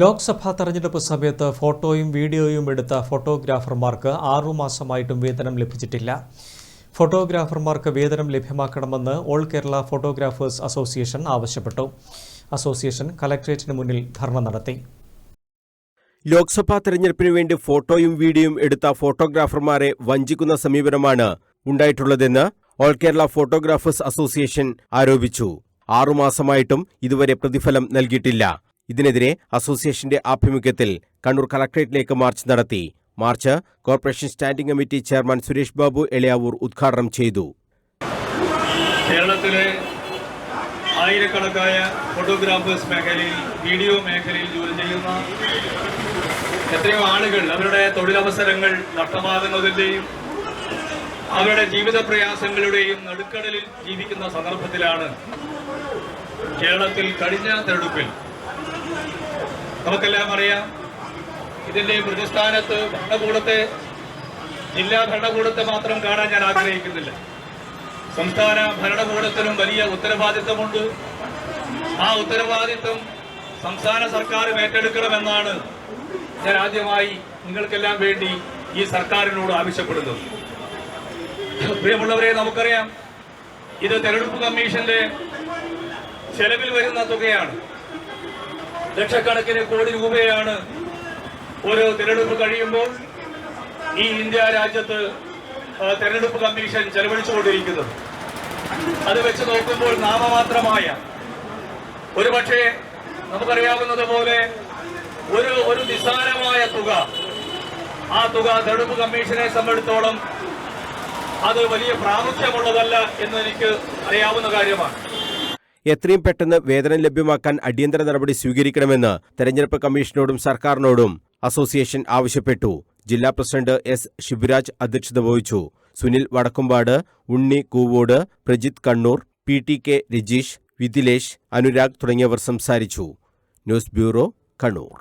ലോക്സഭാ തെരഞ്ഞെടുപ്പ് സമയത്ത് ഫോട്ടോയും വീഡിയോയും എടുത്ത ഫോട്ടോഗ്രാഫർമാർക്ക് ആറുമാസമായിട്ടും വേതനം ലഭിച്ചിട്ടില്ല. ഫോട്ടോഗ്രാഫർമാർക്ക് വേതനം ലഭ്യമാക്കണമെന്ന് ഓൾ കേരള ഫോട്ടോഗ്രാഫേഴ്സ് അസോസിയേഷൻ ആവശ്യപ്പെട്ടു. അസോസിയേഷൻ കലക്ട്രേറ്റിന് മുന്നിൽ ധർണ നടത്തി. ലോക്സഭാ തെരഞ്ഞെടുപ്പിന് വേണ്ടി ഫോട്ടോയും വീഡിയോയും എടുത്ത ഫോട്ടോഗ്രാഫർമാരെ വഞ്ചിക്കുന്ന സമീപനമാണ് ഉണ്ടായിട്ടുള്ളതെന്ന് ഓൾ കേരള ഫോട്ടോഗ്രാഫേഴ്സ് അസോസിയേഷൻ ആരോപിച്ചു. ആറുമാസമായിട്ടും ഇതുവരെ പ്രതിഫലം നൽകിയിട്ടില്ല. ഇതിനെതിരെ അസോസിയേഷന്റെ ആഭിമുഖ്യത്തിൽ കണ്ണൂർ കളക്ടറേറ്റിലേക്ക് മാർച്ച് നടത്തി. March corporation standing committee chairman Suresh Babu Eliyavoor ഉദ്ഘാടനം ചെയ്തു. കേരളത്തിലെ ആയിരക്കണക്കായ ഫോട്ടോഗ്രാഫേഴ്സ് മേഖലയിൽ വീഡിയോ മേഖലയിൽ ജോലി ചെയ്യുന്ന എത്രയോ ആളുകൾ അവരുടെ തൊഴിലവസരങ്ങൾ നഷ്ടമാകുന്നതിന്റെയും അവരുടെ ജീവിത പ്രയാസങ്ങളുടെയും നടുക്കടലിൽ ജീവിക്കുന്ന സന്ദർഭത്തിലാണ് കേരളത്തിൽ കഴിഞ്ഞ തെരഞ്ഞെടുപ്പിൽ നമുക്കെല്ലാം അറിയാം. ഇതിന്റെ പ്രതിസ്ഥാനത്ത് ഭരണകൂടത്തെ ജില്ലാ ഭരണകൂടത്തെ മാത്രം കാണാൻ ഞാൻ ആഗ്രഹിക്കുന്നില്ല. സംസ്ഥാന ഭരണകൂടത്തിനും വലിയ ഉത്തരവാദിത്തമുണ്ട് ആ ഉത്തരവാദിത്തം സംസ്ഥാന സർക്കാർ ഏറ്റെടുക്കണമെന്നാണ് ഞാൻ ആദ്യമായി നിങ്ങൾക്കെല്ലാം വേണ്ടി ഈ സർക്കാരിനോട് ആവശ്യപ്പെടുന്നത്. പ്രിയമുള്ളവരെ നമുക്കറിയാം ഇത് തെരഞ്ഞെടുപ്പ് കമ്മീഷന്റെ ചെലവിൽ വരുന്ന തുകയാണ്. ലക്ഷക്കണക്കിന് കോടി രൂപയാണ് ഒരു തിരഞ്ഞെടുപ്പ് കഴിയുമ്പോൾ ഈ ഇന്ത്യ രാജ്യത്ത് തെരഞ്ഞെടുപ്പ് കമ്മീഷൻ ചെലവഴിച്ചുകൊണ്ടിരിക്കുന്നത്. അത് വെച്ച് നോക്കുമ്പോൾ നാമമാത്രമായ ഒരുപക്ഷെ നമുക്കറിയാവുന്നത് പോലെ ഒരു ഒരു നിസ്സാരമായ തുക ആ തുക തെരഞ്ഞെടുപ്പ് കമ്മീഷനെ സംബന്ധിച്ചിടത്തോളം അത് വലിയ പ്രാമുഖ്യമുള്ളതല്ല എന്ന് എനിക്ക് അറിയാവുന്ന കാര്യമാണ്. എത്രയും പെട്ടെന്ന് വേതനം ലഭ്യമാക്കാൻ അടിയന്തര നടപടി സ്വീകരിക്കണമെന്ന് തെരഞ്ഞെടുപ്പ് കമ്മീഷനോടും സർക്കാരിനോടും അസോസിയേഷൻ ആവശ്യപ്പെട്ടു. ജില്ലാ പ്രസിഡന്റ് എസ് ശിവരാജ് അധ്യക്ഷത വഹിച്ചു. Sunil Vadakkumpad Unni Koovode Prajith Kannur P T K Rajeesh Vithilesh Anurag തുടങ്ങിയവർ സംസാരിച്ചു. News bureau Kannur.